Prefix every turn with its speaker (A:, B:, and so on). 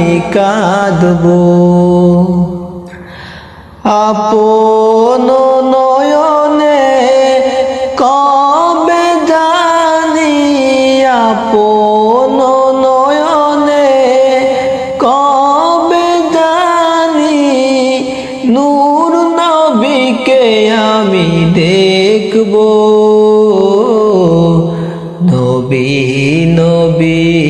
A: আমি কাঁদব। আপন নয়নে কবে জানি আপন নয়নে কবে জানি নূর নবীকে আমি দেখব। নবী নবী।